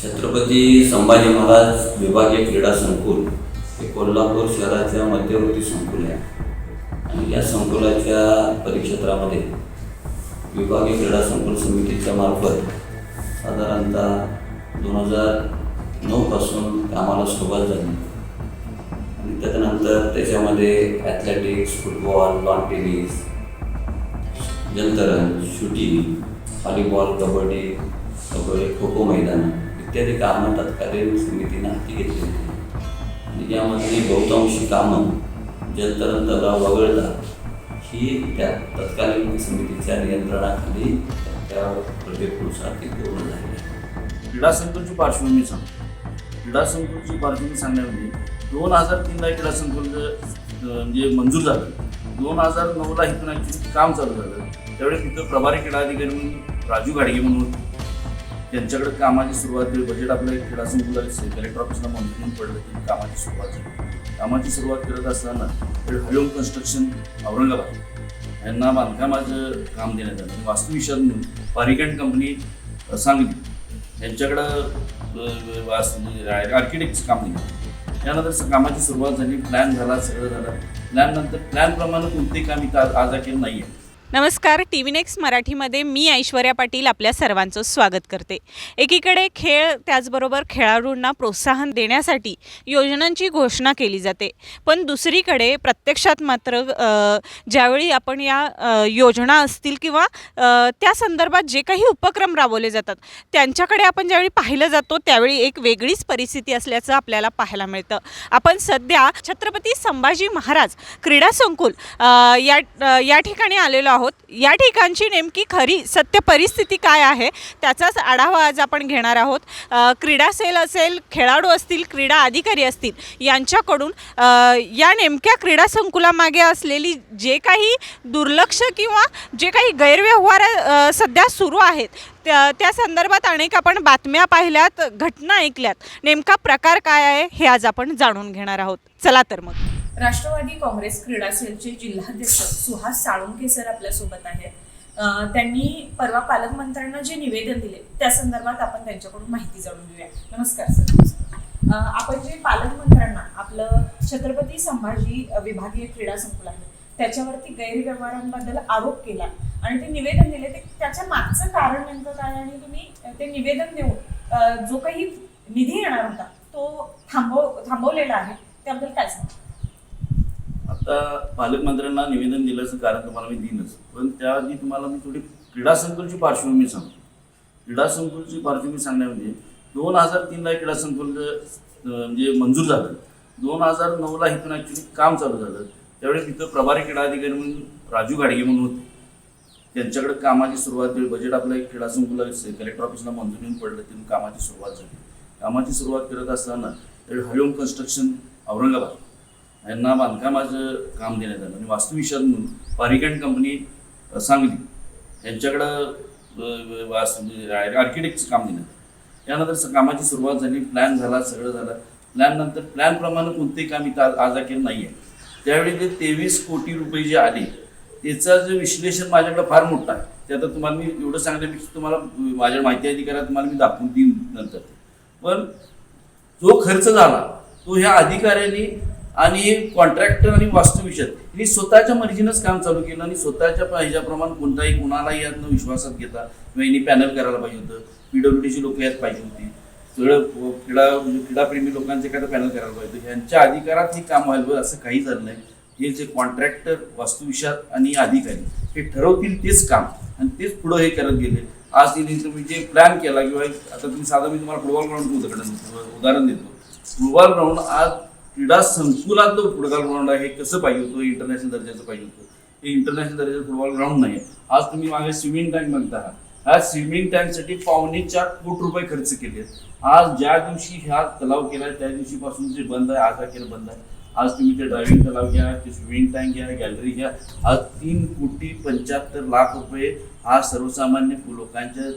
छत्रपती संभाजी महाराज विभागीय क्रीडा संकुल हे कोल्हापूर शहराच्या मध्यवर्ती संकुल आहे. आणि या संकुलाच्या परिक्षेत्रामध्ये विभागीय क्रीडा संकुल समितीच्या मार्फत साधारणतः दोन हजार नऊपासून कामाला सुरुवात झाली. आणि त्याच्यानंतर त्याच्यामध्ये ॲथलेटिक्स फुटबॉल लॉन टेनिस जलतरण शूटिंग व्हॉलीबॉल कबड्डी कबड्डी खो खो मैदान इत्यादी कामं तत्कालीन समितीनं हाती घेतली होती आणि यामधली बहुतांशी कामं जलतरण तलाव वगळता ही त्या तत्कालीन समितीच्या नियंत्रणाखाली त्या प्रोजेक्टनुसार ती पूर्ण झाली आहे. क्रीडा संकुलची पार्श्वभूमी सांगतो. क्रीडा संकुलची पार्श्वभूमी सांगण्यामध्ये दोन हजार तीनला क्रीडा संकुल म्हणजे मंजूर झालं. दोन हजार नऊला इथून ॲक्च्युली काम चालू झालं. त्यावेळेस तिथं प्रभारी क्रीडा अधिकारी म्हणून राजू घाडगे म्हणून त्यांच्याकडे कामाची सुरुवात केली बजेट आपल्या खेळा संकुलाचे कलेक्टर ऑफिसला म्हणून पडलं की कामाची सुरुवात झाली कामाची सुरुवात करत असताना हरिओम कन्स्ट्रक्शन औरंगाबाद. यांना बांधकामाचं काम देण्यात आलं. आणि वास्तुविशारद म्हणून पारिकॅन कंपनी सांगली यांच्याकडं आर्किटेक्टचं काम दिलं त्यानंतर कामाची सुरुवात झाली प्लॅन झाला सगळं झालं. प्लॅन नंतर प्लॅनप्रमाणे कोणतेही काम इथं आज आज केलं नाही आहे नमस्कार टी व्ही नेक्स्ट मराठीमध्ये मी ऐश्वर्या पाटील आपल्या सर्वांचं स्वागत करते. एकीकडे खेळ त्याचबरोबर खेळाडूंना प्रोत्साहन देण्यासाठी योजनांची घोषणा केली जाते. पण दुसरीकडे प्रत्यक्षात मात्र ज्यावेळी आपण या योजना असतील किंवा त्या संदर्भात जे काही उपक्रम राबवले जातात त्यांच्याकडे आपण ज्यावेळी पाहिलं जातो त्यावेळी एक वेगळीच परिस्थिती असल्याचं आपल्याला पाहायला मिळतं. आपण सध्या छत्रपती संभाजी महाराज क्रीडा संकुल या या ठिकाणी आलेलो आहोत. या ठिकाणची नेमकी खरी सत्य परिस्थिती काय आहे त्याचाच आढावा आज आपण घेणार आहोत. क्रीडा सेल असेल खेळाडू असतील क्रीडा अधिकारी असतील यांच्याकडून या नेमक्या क्रीडा संकुलामागे असलेली जे काही दुर्लक्ष किंवा जे काही गैरव्यवहार सध्या सुरू आहेत त्या त्या संदर्भात अनेक आपण बातम्या पाहिल्यात घटना ऐकल्यात. नेमका प्रकार काय आहे हे आज आपण जाणून घेणार आहोत. चला तर मग. राष्ट्रवादी काँग्रेस क्रीडा सेलचे जिल्हाध्यक्ष सुहास साळुंके सर आपल्यासोबत आहेत. त्यांनी परवा पालकमंत्र्यांना जे निवेदन दिले त्या संदर्भात आपण त्यांच्याकडून माहिती जाणून घेऊया. नमस्कार सर. आपण जे पालकमंत्र्यांना आपलं छत्रपती संभाजी विभागीय क्रीडा संकुल आहे त्याच्यावरती गैरव्यवहारांबद्दल आरोप केला आणि ते निवेदन दिले ते त्याच्या मागचं कारण नेमकं काय आणि तुम्ही ते निवेदन देऊन जो काही निधी येणार होता तो थांबव थांबवलेला आहे त्याबद्दल काय सांगतो आता पालकमंत्र्यांना निवेदन दिल्याचं कारण तुम्हाला मी देईनच पण त्याआधी तुम्हाला मी थोडी क्रीडा संकुलची पार्श्वभूमी सांगतो. क्रीडा संकुलची पार्श्वभूमी सांगण्यामध्ये दोन हजार तीनला क्रीडा संकुल म्हणजे मंजूर झालं. दोन हजार नऊला इथून ॲक्च्युली काम चालू झालं. त्यावेळेस तिथं प्रभारी क्रीडा अधिकारी म्हणून राजू घाडगे म्हणून होते. त्यांच्याकडे कामाची सुरुवात केली बजेट आपल्या क्रीडा संकुला कलेक्टर ऑफिसला मंजूर येऊन पडलं तिथून कामाची सुरुवात झाली. कामाची सुरुवात करत असताना त्यावेळी हरिओम कन्स्ट्रक्शन औरंगाबाद. यांना बांधकामाचं काम देण्यात आलं. आणि वास्तुविशारद म्हणून पारिकॅन कंपनी सांगली यांच्याकडं आर्किटेक्टचं म्हणजे काम देण्यात आलं. त्यानंतर कामाची सुरुवात झाली प्लॅन झाला सगळं झालं. प्लॅननंतर प्लॅनप्रमाणे कोणतेही काम इथं आज अखेर नाही आहे त्यावेळी ते तेवीस कोटी रुपये जे आले त्याचं जे विश्लेषण माझ्याकडे फार मोठं आहे. ते आता तुम्हाला मी एवढं सांगण्यापेक्षा तुम्हाला माझ्या माहिती अधिकाऱ्यात तुम्हाला मी दाखवून देईन नंतर. पण जो खर्च झाला तो ह्या अधिकाऱ्यांनी आणि कॉन्ट्रॅक्टर आणि वास्तुविषद यांनी स्वतःच्या मर्जीनंच काम चालू केलं आणि स्वतःच्या ह्याच्याप्रमाणे कोणताही कुणालाही यातनं विश्वासात घेता किंवा यांनी पॅनल करायला पाहिजे होतं. पीडब्ल्यूडीची लोक यात पाहिजे होती. सगळं क्रीडा म्हणजे क्रीडाप्रेमी लोकांचे एखादं पॅनल करायला पाहिजे होतं. ह्यांच्या अधिकारात हे काम व्हायला पाहिजे असं काही झालं नाही. हे जे कॉन्ट्रॅक्टर वास्तुविशार आणि अधिकारी हे ठरवतील तेच काम. आणि तेच पुढं हे करत गेले. आज तिने तुम्ही जे प्लॅन केला किंवा आता तुम्ही साधा मी तुम्हाला फुटबॉल ग्राउंड उदाहरण देतो. फुटबॉल ग्राउंड आज क्रीडा संकुलातलं फुटबॉल ग्राउंड आहे कसं पाहिजे होतं? इंटरनॅशनल दर्जाचं पाहिजे होतं. हे इंटरनॅशनल दर्जाचं फुटबॉल ग्राउंड नाही. आहे आज तुम्ही मागे स्विमिंग टँक म्हणता. आहात ह्या स्विमिंग टँकसाठी पावणे चार कोटी रुपये खर्च केले. आज ज्या दिवशी ह्या तलाव केला त्या दिवशीपासून जे बंद आहे आज केलं बंद आहे. आज तुम्ही ते ड्रायव्हिंग तलाव घ्या ते स्विमिंग टँक घ्या गॅलरी घ्या. आज तीन कोटी पंच्याहत्तर लाख रुपये आज सर्वसामान्य लोकांच्या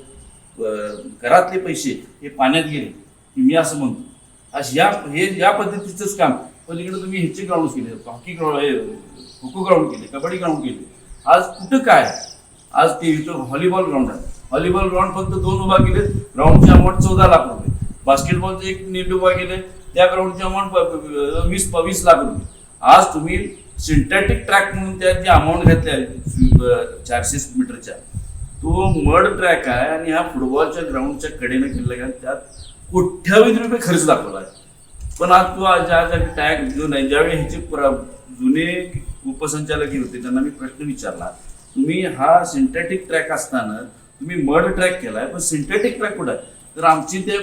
घरातले पैसे हे पाण्यात गेले. मी असं म्हणतो. आज या हे या पद्धतीचंच काम. पलीकडे तुम्ही ह्याचे ग्राउंड केले हॉकी ग्राउंड हे खो खो ग्राउंड केले कबड्डी ग्राउंड केले. आज कुठं काय? आज ते इथं व्हॉलीबॉल ग्राउंड आहे. व्हॉलीबॉल ग्राउंड फक्त दोन उभा केले ग्राउंडचे अमाऊंट चौदा लाख रुपये. बास्केटबॉलचे एक नीट उभा केले त्या ग्राउंडचे अमाऊंट वीस वीस लाख रुपये. आज तुम्ही सिंथेटिक ट्रॅक म्हणून त्या जी अमाऊंट घेतल्या चारशे मीटरच्या. तो मड ट्रॅक आहे आणि ह्या फुटबॉलच्या ग्राउंडच्या कडेनं केलेला त्यात कोट्यावधी रुपये खर्च दाखवला. पण आज तू आज ज्या ज्या टॅग जो नाही ज्यावेळी ह्याचे प्र- जुने उपसंचालक होते त्यांना मी प्रश्न विचारला. तुम्ही हा सिंथेटिक ट्रॅक असताना तुम्ही मड ट्रॅक केलाय पण सिंथेटिक ट्रॅक कुठं आहे? तर आमची ते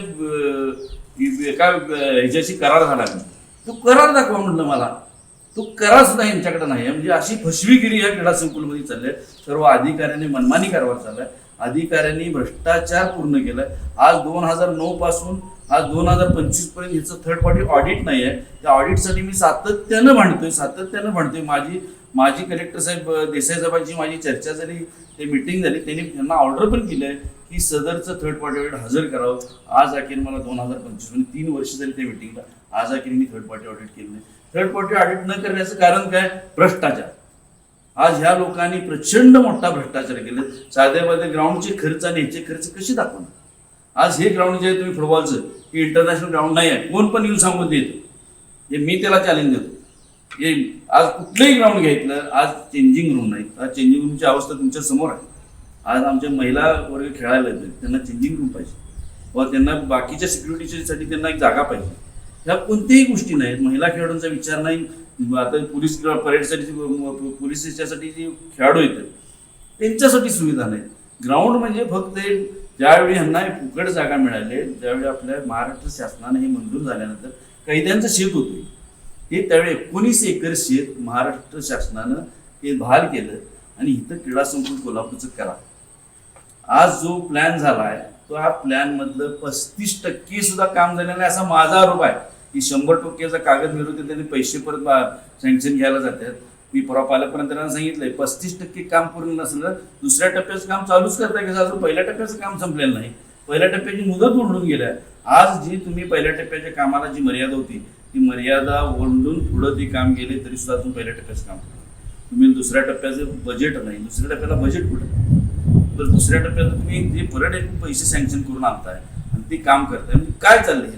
एका ह्याच्याशी करार झाला. नाही तो करार दाखवा म्हटलं मला. तो करार सुद्धा यांच्याकडे नाही म्हणजे अशी फसवीगिरी या क्रीडा संकुलमध्ये चालली आहे. सर्व अधिकाऱ्यांनी मनमानी कारभार चाललाय अधिकाऱ्यांनी भ्रष्टाचार पूर्ण केलाय. आज दोन हजार नऊ पासून आज दोन हजार पंचवीसपर्यंत ह्याचं थर्ड पार्टी ऑडिट नाही आहे. त्या ऑडिटसाठी मी सातत्यानं म्हणतोय सातत्यानं म्हणतोय माझी माझी कलेक्टर साहेब देसाई साहेबांची माझी चर्चा झाली ते मिटिंग झाली. त्यांनी त्यांना ऑर्डर पण केलं आहे की सदरचं थर्ड पार्टी ऑडिट हजर करावं. आज अखेर मला दोन हजार पंचवीस म्हणजे तीन वर्ष झाली त्या मिटिंगला आज अखेर मी थर्ड पार्टी ऑडिट केलं नाही. थर्ड पार्टी ऑडिट न करण्याचं कारण काय? भ्रष्टाचार. आज ह्या लोकांनी प्रचंड मोठा भ्रष्टाचार केले. साध्यामध्ये ग्राउंडचे खर्च आणि ह्याचे खर्च कसे दाखवणार? आज हे ग्राउंड जे आहे तुम्ही फुटबॉलचं की इंटरनॅशनल ग्राउंड नाही आहे. कोण पण येऊन सांगून देतो. हे मी त्याला चॅलेंज देतो. हे आज कुठलंही ग्राउंड घ्यायचं आज चेंजिंग रूम नाही. आज चेंजिंग रूमची अवस्था तुमच्यासमोर आहे. आज आमच्या महिला वर्ग खेळायला येतात त्यांना चेंजिंग रूम पाहिजे. व त्यांना बाकीच्या सिक्युरिटीसाठी त्यांना एक जागा पाहिजे. ह्या कोणत्याही गोष्टी नाहीत महिला खेळाडूंचा विचार नाही. आता पोलीस परेडसाठी पोलीस याच्यासाठी जे खेळाडू येतात त्यांच्यासाठी सुविधा नाही. ग्राउंड म्हणजे फक्त ज्यावेळी ह्यांना फुकट जागा मिळाली ज्यावेळी आपल्या महाराष्ट्र शासनाने हे मंजूर झाल्यानंतर कैद्यांचं शेत होतं. हे त्यावेळी एकोणीस एकर शेत महाराष्ट्र शासनानं हे बहाल केलं आणि इथं क्रीडा संकुल कोल्हापूरचं करा. आज जो प्लॅन झालाय तो हा प्लॅनमधलं पस्तीस टक्के सुद्धा काम झालेलं नाही असा माझा आरोप आहे. की शंभर टक्केचा कागद मिळवते त्यांनी पैसे परत सँक्शन घ्यायला जातात. मी परवा पालकमंत्र्यांना त्यांना सांगितलंय पस्तीस टक्के काम पूर्ण नसलं दुसऱ्या टप्प्याचं काम चालूच करताय कसं अजून पहिल्या टप्प्याचं काम संपलेलं नाही. पहिल्या टप्प्याची मुदत ओढून गेल्या. आज जी तुम्ही पहिल्या टप्प्याच्या कामाला जी मर्यादा होती ती मर्यादा ओढून पुढं ते काम गेले तरी सुद्धा अजून पहिल्या टप्प्याचं काम तुम्ही दुसऱ्या टप्प्याचं बजेट नाही दुसऱ्या टप्प्याला बजेट कुठं? तर दुसऱ्या टप्प्यात तुम्ही ते परत एक पैसे सँक्शन करून आणताय आणि ते काम करताय म्हणजे काय चाललंय?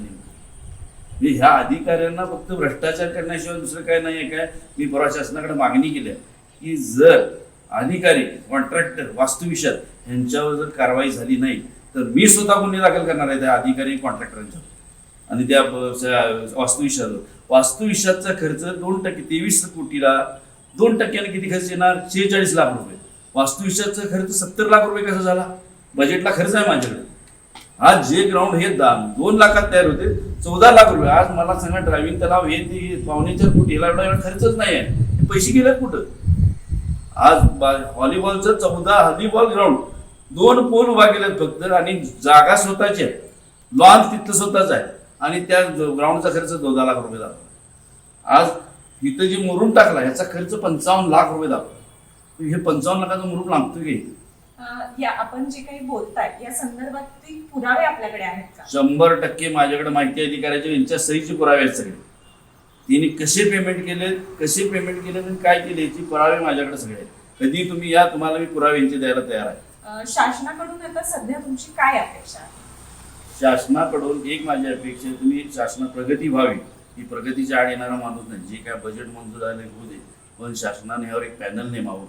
म्हणजे ह्या अधिकाऱ्यांना फक्त भ्रष्टाचार करण्याशिवाय दुसरं काय नाही आहे काय? मी परवा शासनाकडे मागणी केली आहे की जर अधिकारी कॉन्ट्रॅक्टर वास्तुविशात यांच्यावर जर कारवाई झाली नाही तर मी स्वतः गुन्हे दाखल करणार आहे त्या अधिकारी कॉन्ट्रॅक्टरांच्या आणि त्या ब- स- खर्च दोन टक्के तेवीस कोटीला दोन टक्क्याने किती खर्च येणार? शेहेचाळीस लाख रुपये. वास्तुविशातचा खर्च सत्तर लाख रुपये कसा झाला? बजेटला खर्च आहे माझ्याकडे. आज जे ग्राउंड हे दा दोन लाखात तयार होते चौदा लाख रुपये. आज मला सांगा ड्रायव्हिंग तलाव हे ते हे पावणे चार कोटी याला एवढा एवढा खर्चच नाही आहे. पैसे गेले कुठं? आज बा- व्हॉलीबॉलचं चौदा हॉलीबॉल ग्राउंड दोन पोल उभा केलेत फक्त आणि जागा स्वतःची आहे. लॉन तिथलं स्वतःच आहे. आणि त्या ग्राउंडचा खर्च चौदा लाख रुपये दाखवा आज इथं जे मुरूम टाकला ह्याचा खर्च पंचावन्न लाख रुपये दाखवा हे पंचावन्न लाखाचा मुरूम लागतो की? या आपण जे काही बोलताय या संदर्भातील पुरावे आपल्याकडे आहेत का? शंभर टक्के माझ्याकडे माहिती अधिकाऱ्याचे यांच्या सहीचे पुरावे आहेत सगळे. तिने कसे पेमेंट केले कसे पेमेंट केले आणि काय केले याची पुरावे माझ्याकडे सगळे आहेत. कधी तुम्ही या तुम्हाला मी पुरावे यांचे द्यायला तयार आहे. शासनाकडून आता सध्या तुमची काय अपेक्षा आहे? शासनाकडून एक माझी अपेक्षा तुम्ही शासना प्रगती व्हावी. ही प्रगतीच्या आड येणारा माणूस नाही. जे काय बजेट मंजूर झाले होऊ दे पण शासनाने ह्यावर एक पॅनल नेमावं.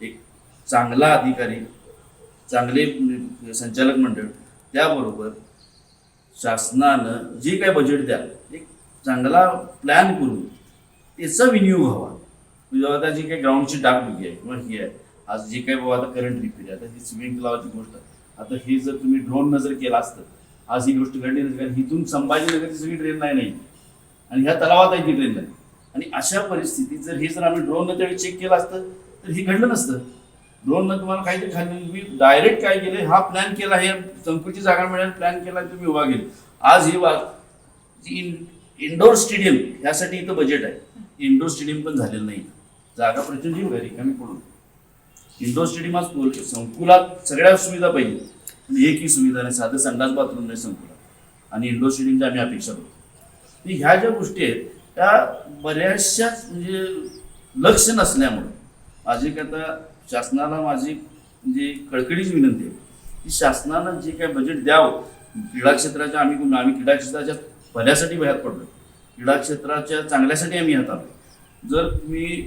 एक चांगला अधिकारी चांगले संचालक मंडळ त्याबरोबर शासनानं जे काय बजेट द्या एक चांगला प्लॅन करून त्याचा विनियोग व्हावा. म्हणजे आता जी काही ग्राउंडची डागडुगी आहे किंवा ही आहे आज जे काही बाबा आता करंट रिपेअर आहे आता ही स्विमिंग तलावाची गोष्ट आता हे जर तुम्ही ड्रोन जर केला असतं आज ही गोष्ट घडली नसती कारण इथून संभाजीनगरची सगळी ट्रेन नाही नाही आणि ह्या तलावात आहे ती ट्रेन नाही आणि अशा परिस्थितीत जर हे जर आम्ही ड्रोननं त्यावेळी चेक केलं असतं तर हे घडलं नसतं. ड्रोननं तुम्हाला काहीतरी खाली मी डायरेक्ट काय केलं हा प्लॅन केला हे संकुलची जागा मिळाली प्लॅन केला तुम्ही उभा केली. आज ही वा जी इन इंडोर स्टेडियम ह्यासाठी इथं बजेट आहे. इंडोर स्टेडियम पण झालेलं नाही. जागा प्रचंड जीव घरी कमी पडून. इंडोर स्टेडियम आज संकुलात सगळ्या सुविधा पाहिजे. पण एकही सुविधा नाही साधं संडास बाथरूम नाही संकुलात. आणि इंडोर स्टेडियमची आम्ही अपेक्षा करतो. ह्या ज्या गोष्टी आहेत त्या बऱ्याचशाच म्हणजे लक्ष नसल्यामुळे माझे आता शासनाला माझी म्हणजे कळकळीची विनंती आहे की शासनानं जे काय बजेट द्यावं क्रीडा क्षेत्राच्या आम्ही कोण- आम्ही क्रीडा क्षेत्राच्या भल्यासाठी बाहेर पडलो क्रीडा क्षेत्राच्या चांगल्यासाठी आम्ही हात आलो जर तुम्ही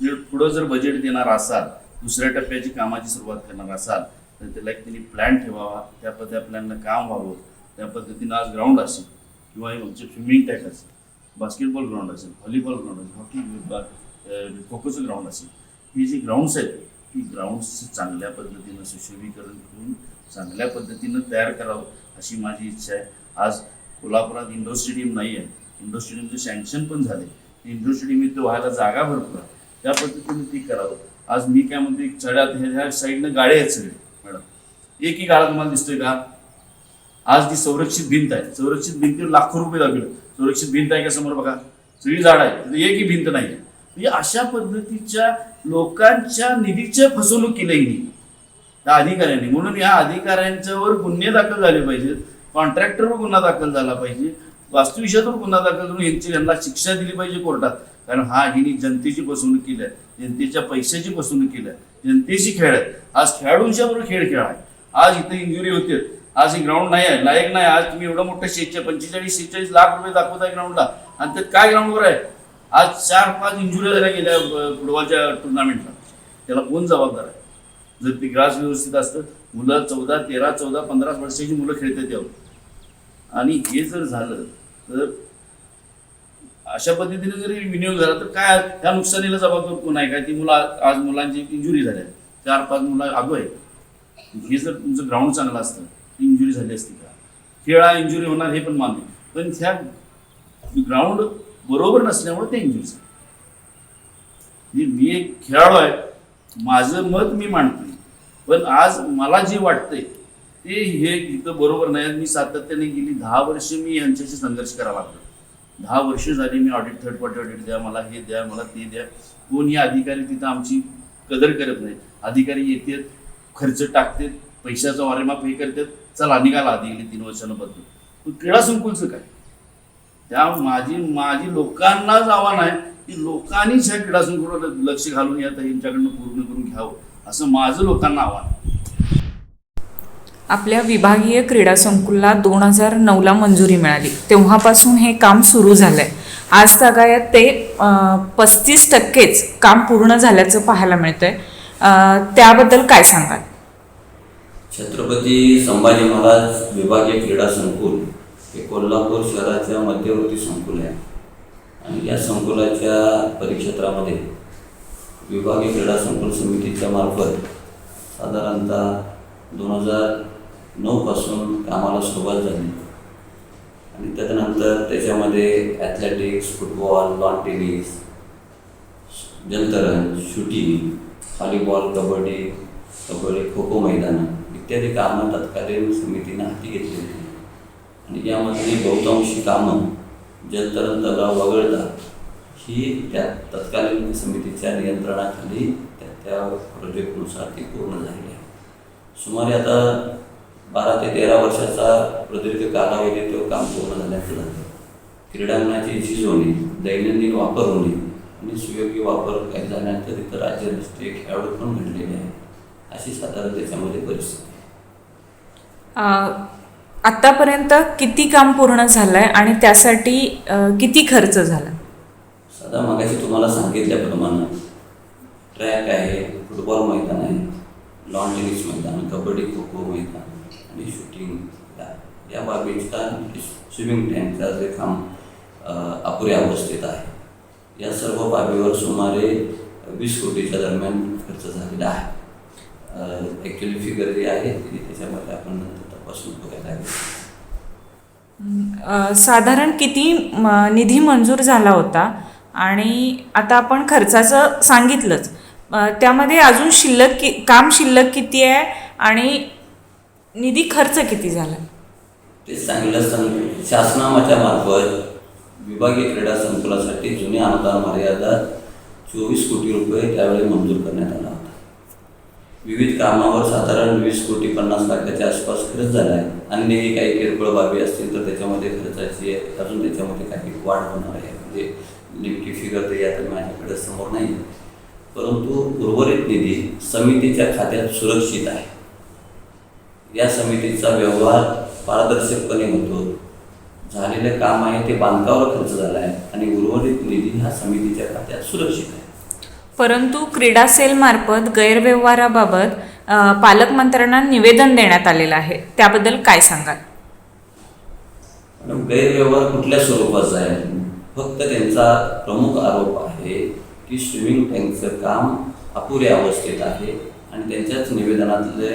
जर पुढं जर बजेट देणार असाल दुसऱ्या टप्प्याची कामाची सुरुवात करणार असाल तर त्याला एक त्यांनी प्लॅन ठेवावा त्या पद्धती त्या प्लॅनला काम व्हावं त्या पद्धतीनं आज ग्राउंड असेल किंवा स्विमिंग टॅक असेल बास्केटबॉल ग्राउंड असेल व्हॉलीबॉल ग्राउंड असेल हॉकी खोखोचं ग्राउंड असेल ही जी ग्राउंड्स आहेत की ग्राउंड्सचं चांगल्या पद्धतीनं सुशोभीकरण करून चांगल्या पद्धतीनं तयार करावं अशी माझी इच्छा आहे. आज कोल्हापुरात इंडोर स्टेडियम नाही आहे इंडोर स्टेडियमचे सँक्शन पण झाले. इंडोर स्टेडियम इथं व्हायला जागा भरपूर आहे. त्या पद्धतीने ती करावं. आज मी काय म्हणते चढ्यात ह्या ह्या साईडनं गाड्या आहेत सगळे मॅडम. एकही गाळा तुम्हाला दिसतोय का? आज ती संरक्षित भिंत आहे. संरक्षित भिंतीवर लाखो रुपये लागले. संरक्षित भिंत आहे का समोर बघा? सगळी झाड आहे एकही भिंत नाही आहे म्हणजे अशा पद्धतीच्या लोकांच्या निधीच्या फसवणूक केली नाही त्या अधिकाऱ्यांनी. म्हणून या अधिकाऱ्यांच्यावर गुन्हे दाखल झाले पाहिजेत. कॉन्ट्रॅक्टरवर गुन्हा दाखल झाला पाहिजे. वास्तुविषयातून गुन्हा दाखल करून यांची यांना शिक्षा दिली पाहिजे कोर्टात. कारण हा हिने जनतेची फसवणूक केली आहे. जनतेच्या पैशाची फसवणूक केली आहे. जनतेशी खेळ आहे. आज खेळाडूंच्या बरोबर खेळ खेळ आहे आज इथं इंजुरी होते. आज हे ग्राउंड नाही आहे. लायक नाही. आज तुम्ही एवढं मोठं शेतचे पंचेचाळीस शेहेचाळीस लाख रुपये दाखवताय ग्राउंडला आणि ते काय ग्राउंडवर आहे? आज चार पाच इंजुरी झाल्या गेल्या फुटबॉलच्या टुर्नामेंटला त्याला कोण जबाबदार आहे? जर ते ग्रास व्यवस्थित असतं मुलं चौदा तेरा चौदा पंधरा वर्षाची मुलं खेळतात त्यावर आणि हे जर झालं तर अशा पद्धतीने जरी विनियोग झाला तर काय त्या नुकसानीला जबाबदार कोण आहे? काय ती मुलं आज- मुलांची इंजुरी झाल्या. चार पाच मुलं आगो आहे हे जर तुमचं ग्राउंड चांगलं असतं ती इंजुरी झाली असती का? खेळा इंजुरी होणार हे पण मान्य पण ह्या ग्राउंड बरोबर नसल्यामुळे ते इंजुरी मी एक खेळाडू आहे. माझं मत मी मांडतोय. पण आज मला जे वाटतंय ते हे इथं बरोबर नाही मी सातत्याने गेली दहा वर्ष मी यांच्याशी संघर्ष करावा लागलो. दहा वर्ष झाली मी ऑडिट थर्ड पार्टी ऑडिट द्या मला हे द्या मला ते द्या. कोणी अधिकारी तिथं आमची कदर करत नाही. अधिकारी येतात खर्च टाकतात पैशाचा वारेमाप हे करतात. चला निघाला आधी गेली तीन वर्षानं बदलून पण क्रीडा संकुलचं काय? त्या माझी माझी लोकांनाच आव्हान आहे की लोकांनीच ह्या क्रीडा संकुलाला लक्ष घालून या यांच्याकडनं पूर्ण करून घ्यावं असं माझं लोकांना आव्हान. आहे आपल्या विभागीय क्रीडा संकुलला दोन हजार नऊला मंजुरी मिळाली. तेव्हापासून हे काम सुरू झालं आहे आज तागायत ते पस्तीस टक्केच काम पूर्ण झाल्याचं पाहायला मिळतंय. त्याबद्दल काय सांगाल? छत्रपती संभाजी महाराज विभागीय क्रीडा संकुल हे कोल्हापूर शहराच्या मध्यवर्ती संकुल आहे. आणि या संकुलाच्या परिक्षेत्रामध्ये विभागीय क्रीडा संकुल समितीच्या मार्फत साधारणतः दोन हजार नऊपासून कामाला सुरुवात झाली. आणि त्याच्यानंतर त्याच्यामध्ये ॲथलेटिक्स फुटबॉल लॉन टेनिस जलतरण शूटिंग व्हॉलीबॉल कबड्डी कबड्डी खो खो मैदानं इत्यादी कामं तत्कालीन समितीनं हाती घेतली होती आणि यामधली बहुतांशी कामं जलतरण तलाव वगळता ही त्या तत्कालीन समितीच्या नियंत्रणाखाली त्या त्या प्रोजेक्टनुसार ती पूर्ण झालेली आहे. सुमारे आता बारा ते तेरा वर्षाचा प्रदीर्घ कालावधी तो काम पूर्ण झाल्याचं झालं. क्रीडांगणाची झीज होणे दैनंदिन वापर होणे आणि सुयोग्य वापर काही झाल्यानंतर इथं राज्य राष्ट्रीय खेळाडू पण घडलेले आहे अशी साधारण त्याच्यामध्ये परिस्थिती आत्तापर्यंत किती काम पूर्ण झालंय आणि त्यासाठी किती खर्च झाला? साधा मागाशी तुम्हाला सांगितल्याप्रमाणे ट्रॅक आहे फुटबॉल मैदान आहे लॉन टेनिस मैदान कबड्डी खो खो मैदान आणि शूटिंग या बाबीचा बाबींचा स्विमिंग टँकचा जे काम अपुऱ्या अवस्थेत आहे. या सर्व बाबीवर सुमारे वीस कोटीच्या दरम्यान खर्च झालेला आहे. ॲक्च्युली फिगर जी आहे ती त्याच्यामध्ये आपण अं, साधारण किती निधी मंजूर झाला होता? आणि आता आपण खर्चाचं सांगितलंच. त्यामध्ये अजून शिल्लक कि काम शिल्लक किती आहे? आणि निधी खर्च किती झाला? ते चांगलं सं शासनाच्या मार्फत विभागीय क्रीडा संकुलासाठी जुने अनुदान मर्यादा चोवीस कोटी रुपये त्यावेळी मंजूर करण्यात आला. विविध कामावर साधारण वीस कोटी पन्नास लाखाच्या आसपास खर्च झाला आहे. अन्यही काही किरकोळ बाबी असतील तर त्याच्यामध्ये खर्चाची अजून त्याच्यामध्ये काही वाढ होणार आहे. म्हणजे नेमकी फिगर तरी आता माझ्याकडे समोर नाही परंतु उर्वरित निधी समितीच्या खात्यात सुरक्षित आहे. या समितीचा व्यवहार पारदर्शकपणे होतो. झालेलं काम आहे ते बांधकावर खर्च झाला आहे आणि उर्वरित निधी हा समितीच्या खात्यात सुरक्षित आहे. परंतु क्रीडा सेलमार्फत गैरव्यवहाराबाबत पालकमंत्र्यांना निवेदन देण्यात आलेलं आहे. त्याबद्दल काय सांगाल? गैरव्यवहार कुठल्या स्वरूपाचा आहे? फक्त त्यांचा प्रमुख आरोप आहे की स्विमिंग टँकचं काम अपुऱ्या अवस्थेत आहे आणि त्यांच्याच निवेदनातले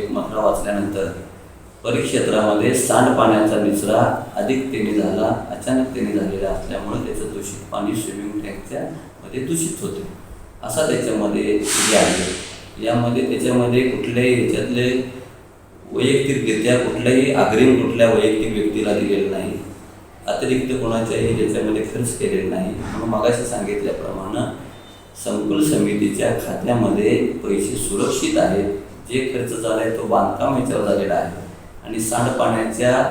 एक मथळा वाचल्यानंतर परिक्षेत्रामध्ये सांडपाण्याचा निचरा अधिकतेने झाला अचानकतेने झालेला असल्यामुळे त्याचं दूषित पाणी स्विमिंग टँकच्या ते दूषित होते. असा त्याच्यामध्ये हे आहे. यामध्ये त्याच्यामध्ये कुठल्याही ह्याच्यातले वैयक्तिकरित्या कुठल्याही अग्रिम कुठल्या वैयक्तिक व्यक्तीला दिलेलं नाही. अतिरिक्त कोणाच्याही त्याच्यामध्ये खर्च केलेला नाही. म्हणून मागाशी सांगितल्याप्रमाणे संकुल समितीच्या खात्यामध्ये पैसे सुरक्षित आहेत. जे खर्च झाला आहे तो बांधकाम याच्यावर झालेला आहे. आणि सांडपाण्याच्या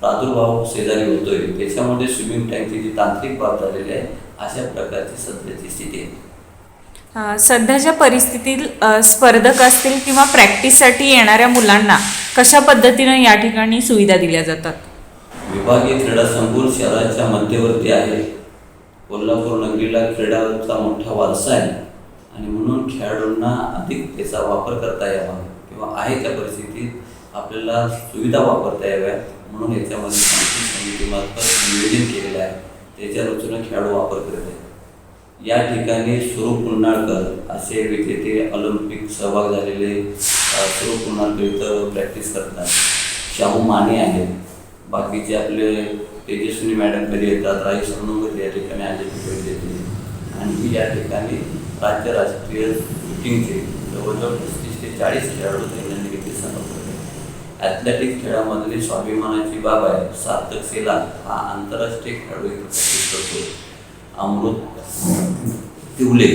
प्रादुर्भाव शेजारी होतोय. त्याच्यामध्ये स्विमिंग टँकची जी तांत्रिक बाब झालेली आहे अशा प्रकारची सध्याची स्थिती आहे. सध्याच्या परिस्थितीत स्पर्धक असतील किंवा प्रॅक्टिससाठी येणाऱ्या मुलांना कशा पद्धतीनं या ठिकाणी सुविधा दिल्या जातात? विभागीय क्रीडा संकुल शहराच्या मध्यवर्ती आहे. कोल्हापूर नगरीला क्रीडाचा मोठा वारसा आहे. आणि म्हणून खेळाडूंना अधिक त्याचा वापर करता यावा किंवा आहे त्या परिस्थितीत आपल्याला सुविधा वापरता याव्या म्हणून याच्यामध्ये समितीमार्फत नियोजन केलेलं आहे. त्याच्या रुचून खेळाडू वापर करत आहेत या ठिकाणी स्वरूप उन्हाळकर असे विजेते ऑलिम्पिक सहभाग झालेले स्वरूप उन्हाळकर इथं प्रॅक्टिस करतात. शाहू माने आहेत. बाकीचे आपले तेजस्विनी मॅडम कधी येतात. राई सोनवत या ठिकाणी आलेली भेट देते आणि या ठिकाणी राज्य राष्ट्रीय शूटिंगचे जवळजवळ पस्तीस ते चाळीस खेळाडू दैनंदिन ॲथलेटिक खेळामधली स्वाभिमानाची बाब आहे. सार्थक सेला हा आंतरराष्ट्रीय खेळाडू प्रॅक्टिस करतो अमृत तिवले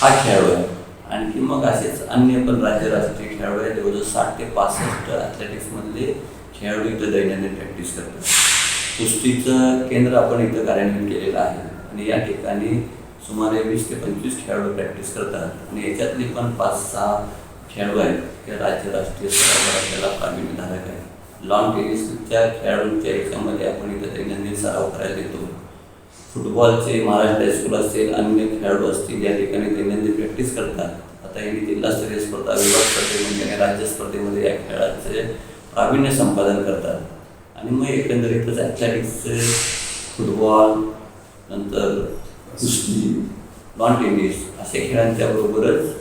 हा खेळाडू आहे. आणखी मग असेच अन्य पण राज्य राष्ट्रीय खेळाडू आहे जवळजवळ साठ ते पासष्ट ॲथलेटिक्समधले खेळाडू इथं दैनंदिन प्रॅक्टिस करतात. कुस्तीचं केंद्र आपण इथं कार्यान्वित केलेलं आहे. आणि या ठिकाणी सुमारे वीस ते पंचवीस खेळाडू प्रॅक्टिस करतात. आणि याच्यातली पण पाच सहा खेळाडू आहेत ते राज्य राष्ट्रीय स्तरावर आपल्याला प्रावीण्यधारक आहे लॉन टेनिसच्या खेळाडूंच्या याच्यामध्ये आपण इथं दैनंदिन सराव करायला देतो. फुटबॉलचे महाराष्ट्र हायस्कूल असतील अन्य खेळाडू असतील या ठिकाणी दैनंदिन प्रॅक्टिस करतात. आता यांनी जिल्हास्तरीय स्पर्धा विभाग स्पर्धेमध्ये म्हणजे आणि राज्य स्पर्धेमध्ये या खेळाचे प्रावीण्य संपादन करतात. आणि मग एकंदरीतच ॲथलेटिक्सचे फुटबॉल नंतर कुस्ती लॉन टेनिस असे खेळांच्या बरोबरच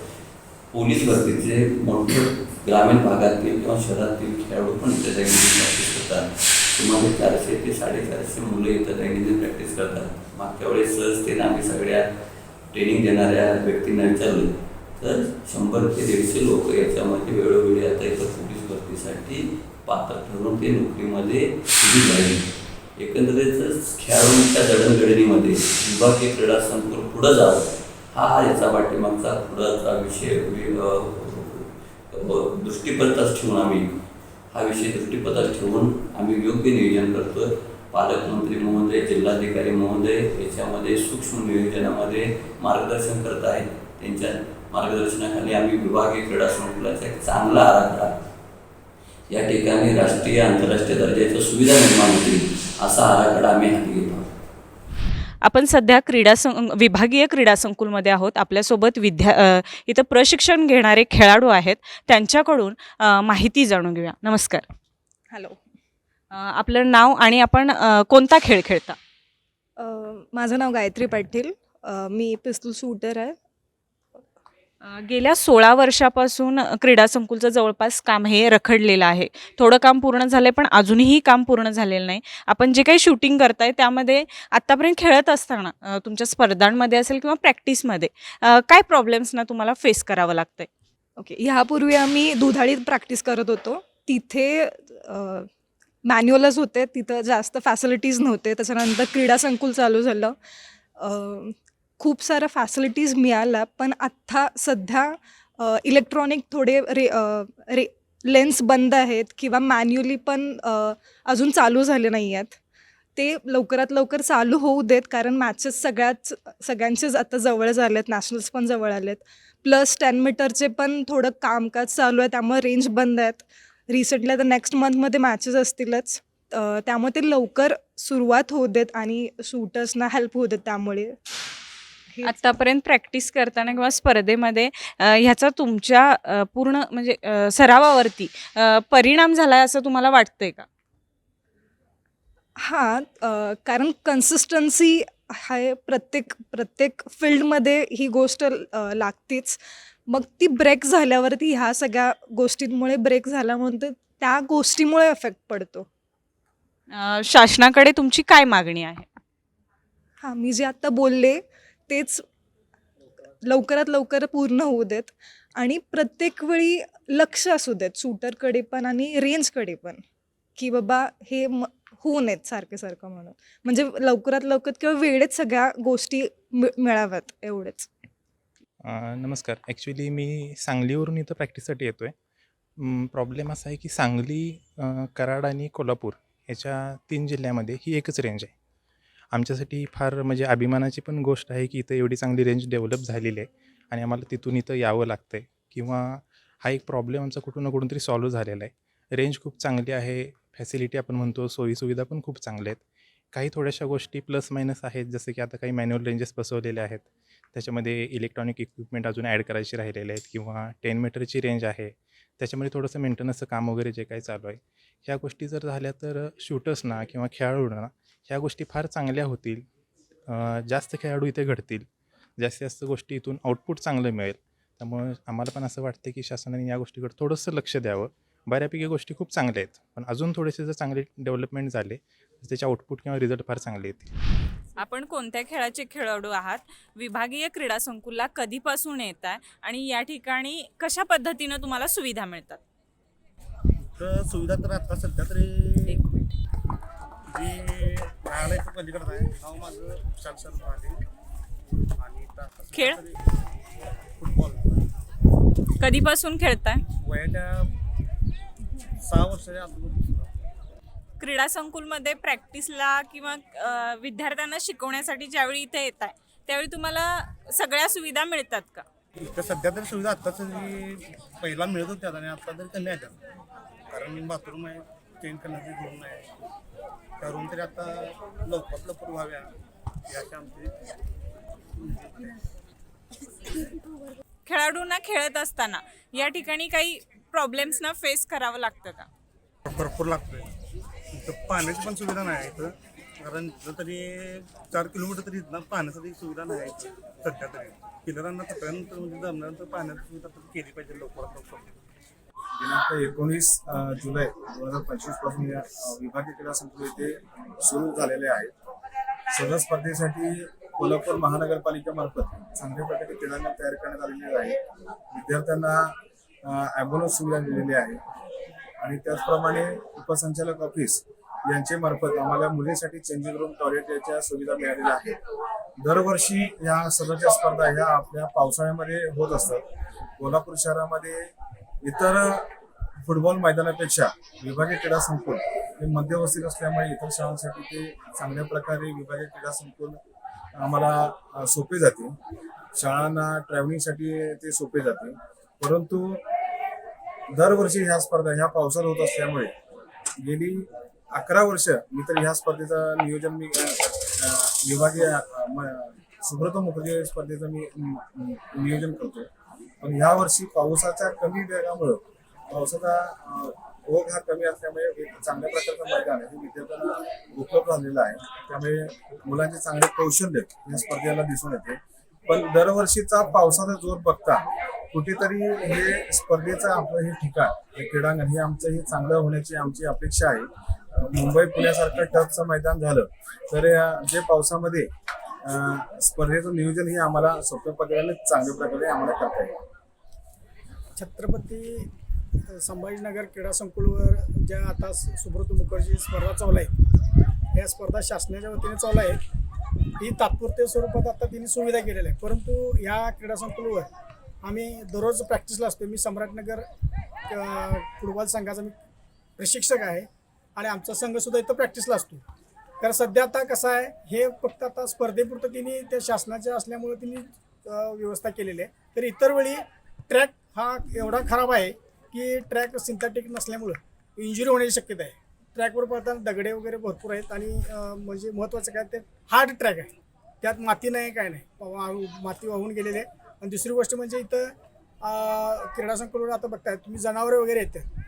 पोलीस भरतीचे मोठे ग्रामीण भागातील किंवा शहरातील खेळाडू पण इथे दैनंदिन प्रॅक्टिस करतात. सुमारे चारशे ते साडेचारशे मुलं इथं दैनंदिन प्रॅक्टिस करतात. मागच्या वेळेस सहजतेने आम्ही सगळ्या ट्रेनिंग देणाऱ्या व्यक्तींना विचारलं तर शंभर ते दीडशे लोक याच्यामध्ये वेळोवेळी आता इथं पोलीस भरतीसाठी पात्र ठरून ते नोकरीमध्ये दिली झाली. एकंदरीतच खेळाडूंच्या जडणघडणीमध्ये विभागीय क्रीडा संकुल पुढं जावं. हा हा याचा पाठीमागचा पुढचा विषय म्हणजे, वि- ठेवून आम्ही हा विषय दृष्टीपथात ठेवून आम्ही योग्य नियोजन करतोय. पालकमंत्री महोदय जिल्हाधिकारी महोदय याच्यामध्ये सूक्ष्म नियोजनामध्ये मार्गदर्शन करत आहेत. त्यांच्या मार्गदर्शनाखाली आम्ही विभागीय क्रीडा संकुलाचा एक चांगला आराखडा या ठिकाणी राष्ट्रीय आंतरराष्ट्रीय दर्जाच्या सुविधा निर्माण होतील असा आराखडा आम्ही हाती घेतो. आपण सध्या क्रीडा सं विभागीय क्रीडा संकुलमध्ये आहोत. आपल्यासोबत विद्या इथं प्रशिक्षण घेणारे खेळाडू आहेत. त्यांच्याकडून माहिती जाणून घेऊया. नमस्कार. हॅलो. आपलं नाव आणि आपण कोणता खेळ खेळता? माझं नाव गायत्री पाटील. मी पिस्तूल शूटर आहे. गेल्या सोळा वर्षापासून क्रीडा संकुलचं जवळपास काम हे रखडलेलं आहे. थोडं काम पूर्ण झालं आहे पण अजूनही काम पूर्ण झालेलं नाही. आपण जे काही शूटिंग करताय त्यामध्ये आत्तापर्यंत खेळत असताना तुमच्या स्पर्धांमध्ये असेल किंवा प्रॅक्टिसमध्ये काय प्रॉब्लेम्सना तुम्हाला फेस करावं लागतंय? ओके ह्यापूर्वी आम्ही दुधाळीत प्रॅक्टिस करत होतो. तिथे मॅन्युअलच होते. तिथं जास्त फॅसिलिटीज नव्हते. त्याच्यानंतर क्रीडा संकुल चालू झालं. खूप साऱ्या फॅसिलिटीज मिळाल्या पण आत्ता सध्या इलेक्ट्रॉनिक थोडे रे रे लेन्स बंद आहेत किंवा मॅन्युअली पण अजून चालू झाले नाही आहेत ते लवकरात लवकर चालू होऊ देत कारण मॅचेस सगळ्याच सगळ्यांचेच आता जवळ झाले आहेत नॅशनल्स पण जवळ आले आहेत प्लस टेन मीटरचे पण थोडं कामकाज चालू आहे त्यामुळे रेंज बंद आहेत. रिसेंटली आता नेक्स्ट मंथमध्ये मॅचेस असतीलच त्यामुळे ते लवकर सुरुवात होऊ देत आणि शूटर्सना हेल्प होऊ देत त्यामुळे. आतापर्यंत प्रॅक्टिस करताना किंवा स्पर्धेमध्ये ह्याचा तुमच्या पूर्ण म्हणजे सरावावरती परिणाम झाला असं तुम्हाला वाटतंय का? हां कारण कन्सिस्टन्सी आहे प्रत्येक प्रत्येक फील्डमध्ये ही गोष्ट लागतीच. मग ती ब्रेक झाल्यावरती ह्या सगळ्या गोष्टींमुळे ब्रेक झाल्यामुळे ते- त्या गोष्टीमुळे इफेक्ट पडतो. शासनाकडे तुमची काय मागणी आहे? हां मी जे आत्ता बोलले तेच लवकरात लवकर पूर्ण होऊ देत आणि प्रत्येक वेळी लक्ष असू देत. शूटरकडे पण आणि रेंजकडे पण. की बाबा हे म होऊ नयेत सारखे सारखं म्हणून. म्हणजे लवकरात लवकर किंवा वेळेत सगळ्या गोष्टी मिळाव्यात एवढेच. नमस्कार. ॲक्च्युली मी सांगलीवरून इथं प्रॅक्टिससाठी येतो आहे प्रॉब्लेम असा आहे की सांगली कराड आणि कोल्हापूर ह्याच्या तीन जिल्ह्यामध्ये ही एकच रेंज आहे. आमच्यासाठी फार म्हणजे अभिमानाची पण गोष्ट आहे की इथं एवढी चांगली रेंज डेव्हलप झालेली आहे आणि आम्हाला तिथून इथं यावं लागतं आहे किंवा हा एक प्रॉब्लेम आमचा कुठून ना कुठून तरी सॉल्व्ह झालेला आहे. रेंज खूप चांगली आहे फॅसिलिटी आपण म्हणतो सोयीसुविधा पण खूप चांगल्या आहेत. काही थोड्याशा गोष्टी प्लस मायनस आहेत जसं की आता काही मॅन्युअल रेंजेस बसवलेले आहेत. त्याच्यामध्ये इलेक्ट्रॉनिक इक्विपमेंट अजून ॲड करायची राहिलेले आहेत किंवा टेन मीटरची रेंज आहे. त्याच्यामध्ये थोडंसं मेंटेनन्सचं काम वगैरे जे काही चालू आहे. ह्या गोष्टी जर झाल्या तर शूटर्सना किंवा खेळाडूंना ह्या गोष्टी फार चांगल्या होतील. जास्त खेळाडू इथे घडतील. जास्तीत जास्त गोष्टी इथून आउटपुट चांगलं मिळेल. त्यामुळे आम्हाला पण असं वाटतं की शासनाने या गोष्टीकडे थोडंसं लक्ष द्यावं. बऱ्यापैकी गोष्टी खूप चांगल्या आहेत. पण अजून थोडेसे जर चांगले डेव्हलपमेंट झाले तर त्याचे आउटपुट किंवा रिझल्ट फार चांगले येतील. आपण कोणत्या खेळाचे खेळाडू आहात? विभागीय क्रीडा संकुलला कधीपासून येत आहे आणि या ठिकाणी कशा पद्धतीनं तुम्हाला सुविधा मिळतात? तर सुविधा तर आता सध्या तरी एक मिनिट जी न्यायालयाच्या पलीकडे आहे. नाव माझं शर्मा आहे आणि खेळ? फुटबॉल. कधीपासून खेळताय? वयाच्या सहा वर्षाच्या आजूबाजूला क्रीडा संकुलमध्ये प्रॅक्टिसला किंवा अ, विद्यार्थ्यांना शिकवण्यासाठी ज्यावेळी इथे येत आहे त्यावेळी तुम्हाला सगळ्या सुविधा मिळतात का? इथं सध्या तरी सुविधा आत्ताच पहिला मिळत होत्या आणि आता तरी कमी आहेत. कारण बाथरूम आहे चेंज करण्याची रूम आहे रूम तरी आता लवकरात लवकर व्हाव्या याची आमची खेळाडूंना खेळत असताना या ठिकाणी काही प्रॉब्लेम्सना फेस करावं लागतं का? भरपूर लागतोय. इथं पाण्याची पण सुविधा नाही इथं. कारण तरी चार किलोमीटर तरी इथं पाण्यासाठी सुविधा नाही सध्या तरी. पिलरांना सगळ्यांनंतर म्हणजे जमल्यानंतर पाण्याची सुविधा तर केली पाहिजे लवकरात लवकर. दिनांक एकोणीस जुलै दोन हजार पंचवीसपासून या विभागीय क्रीडा संकुल येथे सुरू झालेले आहेत. सदर स्पर्धेसाठी कोल्हापूर महानगरपालिकेमार्फत चांगल्या प्रकारे क्रीडांगण तयार करण्यात आलेले आहे. विद्यार्थ्यांना ॲम्ब्युलन्स सुविधा दिलेली आहे. आणि त्याचप्रमाणे उपसंचालक ऑफिस यांचे मार्फत आम्हाला मुलीसाठी चेंजिंग रूम टॉयलेट याच्या सुविधा मिळालेल्या आहेत. दरवर्षी या सदरच्या स्पर्धा ह्या आपल्या पावसाळ्यामध्ये होत असतात. कोल्हापूर शहरामध्ये इतर फुटबॉल मैदानापेक्षा विभागीय क्रीडा संकुल हे मध्यवस्थित असल्यामुळे इतर शाळांसाठी ते चांगल्या प्रकारे विभागीय क्रीडा संकुल आम्हाला सोपे जाते. शाळांना ट्रॅव्हलिंगसाठी ते सोपे जाते. परंतु दरवर्षी ह्या स्पर्धा ह्या पावसात होत असल्यामुळे गेली अकरा वर्ष मी तर ह्या स्पर्धेचं नियोजन मी विभागीय म- सुब्रत मुखर्जी स्पर्धेचं मी नियोजन करतो पण ह्या वर्षी पावसाच्या कमी वेगामुळं पावसाचा ओघ हा कमी असल्यामुळे एक चांगल्या प्रकारचं मैदान हे विद्यार्थ्यांना उपलब्ध झालेलं आहे. त्यामुळे मुलांचे चांगले कौशल्य या स्पर्धेला दिसून येते. पण दरवर्षीचा पावसाचा जोर बघता कुठेतरी हे स्पर्धेचं आपलं हे ठिकाण हे क्रीडांगण हे आमचं हे चांगलं होण्याची आमची अपेक्षा आहे. मुंबई पुण्यासारखं टफचं मैदान झालं तर जे पावसामध्ये स्पर्धेचं नियोजन हे आम्हाला सोप्या पद्धतीने चांगल्या प्रकारे आम्हाला करता येईल. छत्रपती संभाजीनगर क्रीडा संकुलवर ज्या आता सु- सुब्रत मुखर्जी स्पर्धा चालू आहे या स्पर्धा शासनाच्या वतीने चालू आहे ही तात्पुरत्या स्वरूपात आता तिने सुविधा केलेल्या आहे परंतु या क्रीडा संकुलवर आम्ही दररोज प्रॅक्टिसला असतो मी सम्राटनगर फुटबॉल संघाचा मी प्रशिक्षक आहे आणि आमचा संघसुद्धा इथं प्रॅक्टिसला असतो. कारण सध्या आता कसं आहे हे फक्त आता स्पर्धेपुरतं तिने त्या शासनाच्या असल्यामुळे तिने व्यवस्था केलेली आहे. तर इतर वेळी ट्रॅक हा एवढा खराब आहे की ट्रॅक सिंथेटिक नसल्यामुळं इंजुरी होण्याची शक्यता आहे. ट्रॅकवर पळताना दगडे वगैरे भरपूर आहेत आणि म्हणजे महत्त्वाचं काय ते हार्ड ट्रॅक आहे. त्यात माती नाही काय नाही. माती वाहून गेलेली आहे. आणि दुसरी गोष्ट म्हणजे इथं क्रीडा संकुलवर आता बघताय तुम्ही जनावरे वगैरे येतात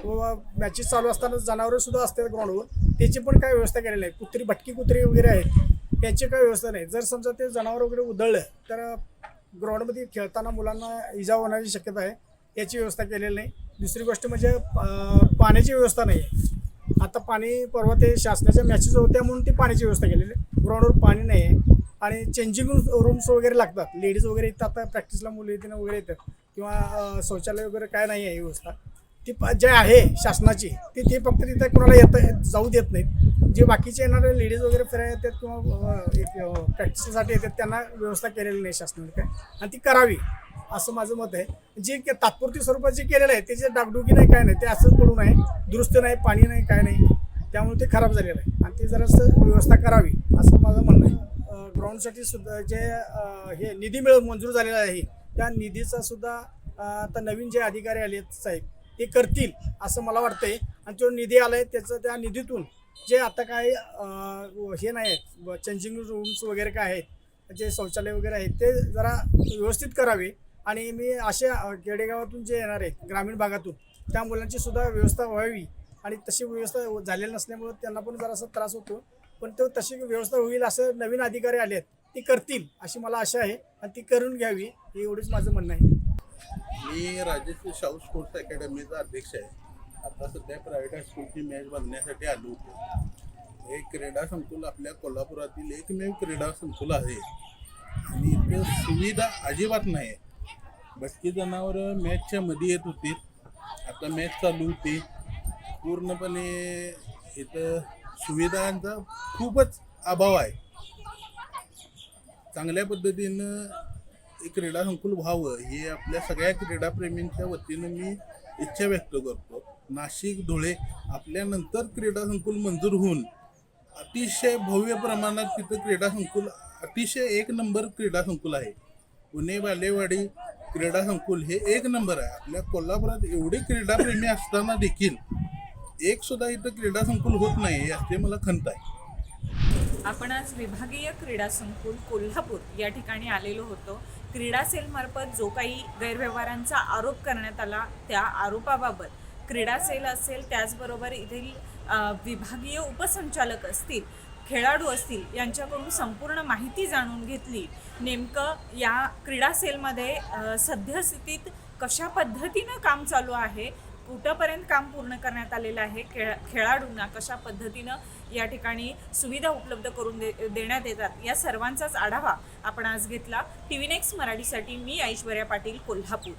किंवा मॅचेस चालू असताना जनावरंसुद्धा असतात ग्राउंडवर त्याची पण काय व्यवस्था केलेली आहे कुत्री भटकी कुत्री वगैरे आहेत. यांची काय व्यवस्था नाही. जर समजा ते जनावर वगैरे उधळलं तर ग्राउंडमध्ये खेळताना मुलांना इजा होण्याची शक्यता आहे याची व्यवस्था केलेली नाही. दुसरी गोष्ट म्हणजे पाण्याची व्यवस्था नाही आहे. आता पाणी परवा ते शासनाच्या मॅचेस होत्या म्हणून ती पाण्याची व्यवस्था केलेली आहे. ग्राउंडवर पाणी नाही आहे. आणि चेंजिंग रूम्स वगैरे लागतात. लेडीज वगैरे येतात आता प्रॅक्टिसला मुलं येते वगैरे येतात. किंवा शौचालय वगैरे काय नाही आहे व्यवस्था. ती प- जे आहे शासनाची ती ते फक्त तिथे कोणाला येतं जाऊ देत नाहीत. जे बाकीचे येणारे लेडीज वगैरे फिरायला येतात किंवा अं, प्रॅक्टिससाठी येतात त्यांना व्यवस्था केलेली नाही शासनाने. काय? आणि ती करावी असं माझं मत आहे. जे के- तात्पुरती स्वरूपात जे केलेलं आहे त्याचे डागडुगी नाही काय नाही ते असंच पडून आहे दुरुस्त नाही पाणी नाही काय नाही. त्यामुळे ते खराब झालेलं आहे. आणि ते जरासं व्यवस्था करावी असं माझं म्हणणं आहे. ग्राउंडसाठी सुद्धा जे हे निधी मिळून मंजूर झालेला आहे त्या निधीचा सुद्धा आता नवीन जे अधिकारी आले आहेत साहेब ते करतील असं मला वाटतंय. आणि तो निधी आलाय त्याचं त्या निधीतून जे आता काय हे नाही आहेत चेंजिंग रूम्स वगैरे काय आहेत जे शौचालय वगैरे आहेत ते जरा व्यवस्थित करावे. आणि मी अशा खेडेगावातून जे येणार आहे ग्रामीण भागातून त्या मुलांची सुद्धा व्यवस्था व्हावी. आणि तशी व्यवस्था झालेली नसल्यामुळं त्यांना पण जरासा त्रास होतो. पण तो तशी व्यवस्था होईल असं नवीन अधिकारी आले आहेत ती करतील अशी मला आशा आहे. आणि ती करून घ्यावी हे एवढंच माझं म्हणणं आहे. मी राजश्री शाहू स्पोर्ट्स अकॅडमीचा अध्यक्ष आहे. आता सध्या प्रायव्हेट हायस्कूलची मॅच बघण्यासाठी आलो होतो. हे क्रीडा संकुल आपल्या कोल्हापुरातील एकमेव क्रीडा संकुल आहे. आणि इथं सुविधा अजिबात नाही. बसकी जनावरं मॅचच्या मध्ये येत होती. आता मॅच चालू होती. पूर्णपणे इथं सुविधांचा खूपच अभाव आहे. चांगल्या पद्धतीनं एक क्रीडा संकुल व्हावं हे आपल्या सगळ्या क्रीडाप्रेमींच्या वतीनं मी इच्छा व्यक्त करतो. नाशिक धुळे आपल्यानंतर क्रीडा संकुल मंजूर होऊन अतिशय भव्य प्रमाणात तिथं क्रीडा संकुल अतिशय एक नंबर क्रीडा संकुल आहे. पुणे बालेवाडी क्रीडा संकुल हे एक नंबर आहे. आपल्या कोल्हापुरात एवढे क्रीडाप्रेमी असताना देखील एक सुद्धा इथं क्रीडा संकुल होत नाही याची मला खंत आहे. आपण आज विभागीय क्रीडा संकुल कोल्हापूर या ठिकाणी आलेलो होतो. क्रीडा सेलमार्फत जो काही गैरव्यवहारांचा आरोप करण्यात आला त्या आरोपाबाबत क्रीडा सेल असेल त्याचबरोबर येथील विभागीय उपसंचालक असतील खेळाडू असतील यांच्याकडून संपूर्ण माहिती जाणून घेतली. नेमकं या क्रीडा सेलमध्ये सद्यस्थितीत कशा पद्धतीनं काम चालू आहे? कुठंपर्यंत काम पूर्ण करण्यात आलेलं आहे? खेळ खेळाडूंना कशा पद्धतीनं या ठिकाणी सुविधा उपलब्ध करून दे देण्यात येतात? या सर्वांचाच आढावा आपण आज घेतला. टी व्ही नेक्स्ट मराठीसाठी मी ऐश्वर्या पाटील कोल्हापूर.